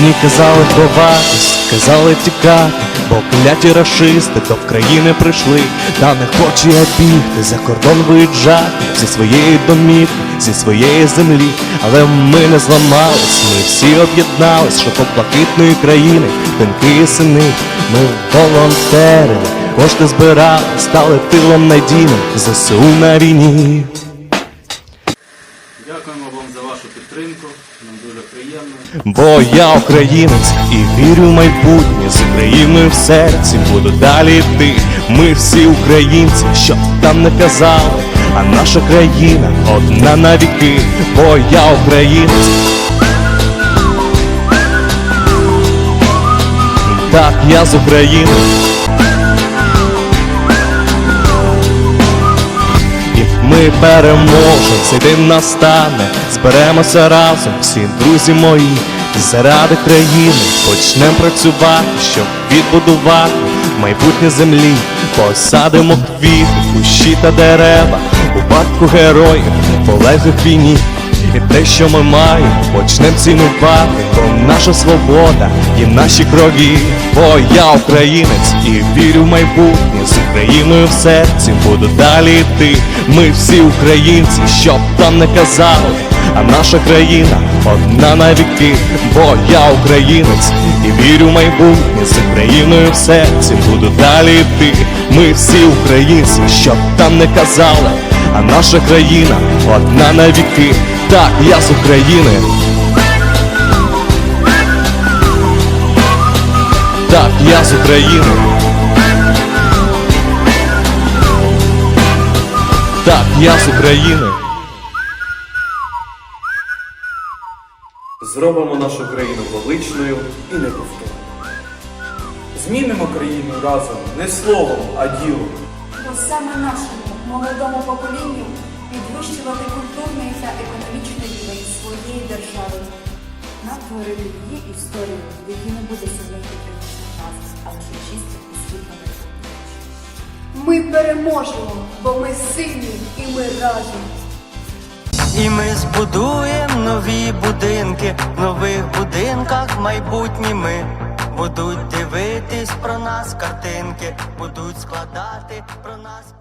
Мені казали ховатись, казали тікати, бо кляті рашисти до країни прийшли, та не хочу я бігти, за кордон виїжджати зі своєї домівки, зі своєї землі, але ми не зламались, ми всі об'єднались, щоб от блакитної країни, доньки і сини, ми волонтерили, кошти збирали, стали тилом надійним ЗСУ на війні. Підтримку. Нам дуже приємно. Бо я українець і вірю в майбутнє з Україною в серці буду далі йти. Ми всі українці, що там не казали, а наша країна одна на віки, бо я українець. Так, я з України. І ми переможемо, цей день настане, зберемося разом, всі друзі мої, заради країни почнемо працювати, щоб відбудувати майбутнє землі, посадимо квіти, кущі та дерева, у парку героїв, в війні. І те, що ми маємо, почнемо цінувати, бо наша свобода і наші крові, бо я українець і вірю в майбутнє Україною в серці буду далі йти. Ми всі українці, що б там не казали, а наша країна одна на віки, бо я українець і вірю в майбутнє з Україною в серці буду далі йти. Ми всі українці, що б там не казали, а наша країна одна на віки. Так, я з України. Так, я з України. Я з України. Зробимо нашу країну величною і неповторною. Змінимо країну разом не словом, а ділом. Бо саме нашому молодому поколінню підвищувати культурний та економічний рівень своєї держави. Нам творили її історію, в якій не буде сьогодні нас, а лише чисті і Ми переможемо, бо ми сильні і ми разом. І ми збудуємо нові будинки, в нових будинках майбутні ми будуть дивитись про нас картинки, будуть складати про нас.